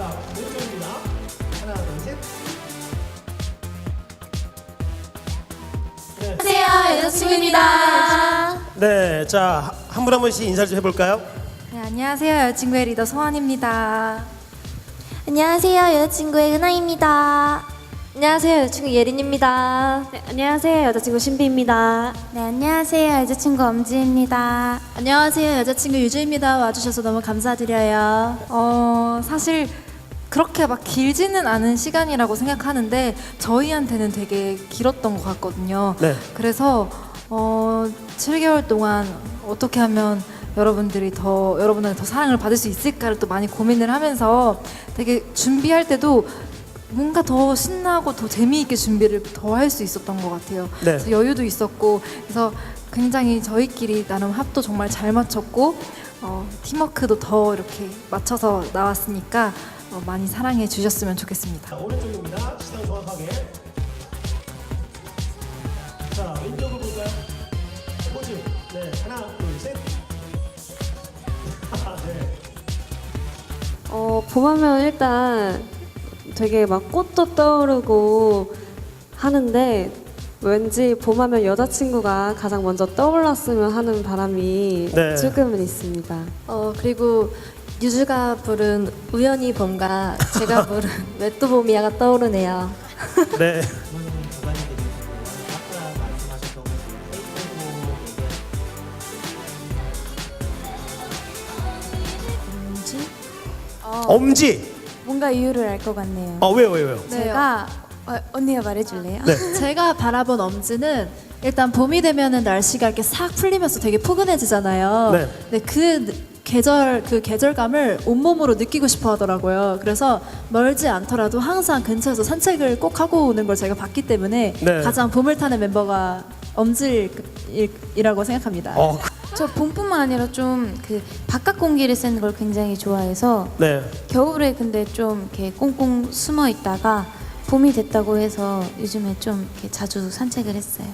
자, 왼쪽입니다. 하나, 둘, 셋. 네. 안녕하세요 여자친구입니다 네, 자, 한 분 한 분씩 인사 좀 해볼까요? 네, 안녕하세요 여자친구의 리더 소환입니다 안녕하세요 여자친구의 은하입니다 안녕하세요 여자친구 예린입니다 네, 안녕하세요. 여자친구 신비입니다. 네 안녕하세요 여자친구 엄지입니다 안녕하세요 여자친구 유주입니다 와주셔서 너무 감사드려요 어 사실 그렇게 막 길지는 않은 시간이라고 생각하는데 저희한테는 되게 길었던 것 같거든요 네. 그래서 어 7개월 동안 어떻게 하면 여러분들이 더 여러분한테 더 사랑을 받을 수 있을까를 또 많이 고민을 하면서 되게 준비할 때도 뭔가 더 신나고 더 재미있게 준비를 더 할 수 있었던 것 같아요. 네. 그래서 여유도 있었고 그래서 굉장히 저희끼리 나름 합도 정말 잘 맞췄고 어, 팀워크도 더 이렇게 맞춰서 나왔으니까 어, 많이 사랑해 주셨으면 좋겠습니다. 자, 오른쪽입니다. 시선 정확하게. 자, 왼쪽을 볼까요? 포즈. 네, 하나, 둘, 셋. 네. 어, 봄하면 일단 되게 막 꽃도 떠오르고 하는데 왠지 봄하면 여자친구가 가장 먼저 떠올랐으면 하는 바람이 네. 조금은 있습니다. 어 그리고 유주가 부른 우연히 봄과 제가 부른 왜또 봄이야가 떠오르네요. 네. 엄지. 뭔가 이유를 알 것 같네요 어, 왜요, 왜요, 왜요? 제가 어, 언니가 말해줄래요? 네. 제가 바라본 엄지는 일단 봄이 되면은 날씨가 이렇게 싹 풀리면서 되게 포근해지잖아요. 네. 근데 그 계절 그 계절감을 온몸으로 느끼고 싶어 하더라고요. 그래서 멀지 않더라도 항상 근처에서 산책을 꼭 하고 오는 걸 제가 봤기 때문에 네. 가장 봄을 타는 멤버가 엄지이라고 생각합니다. 어, 그- 저 봄뿐만 아니라 좀 그 바깥 공기를 쐬는 걸 굉장히 좋아해서 네. 겨울에 근데 좀 이렇게 꽁꽁 숨어 있다가 봄이 됐다고 해서 요즘에 좀 이렇게 자주 산책을 했어요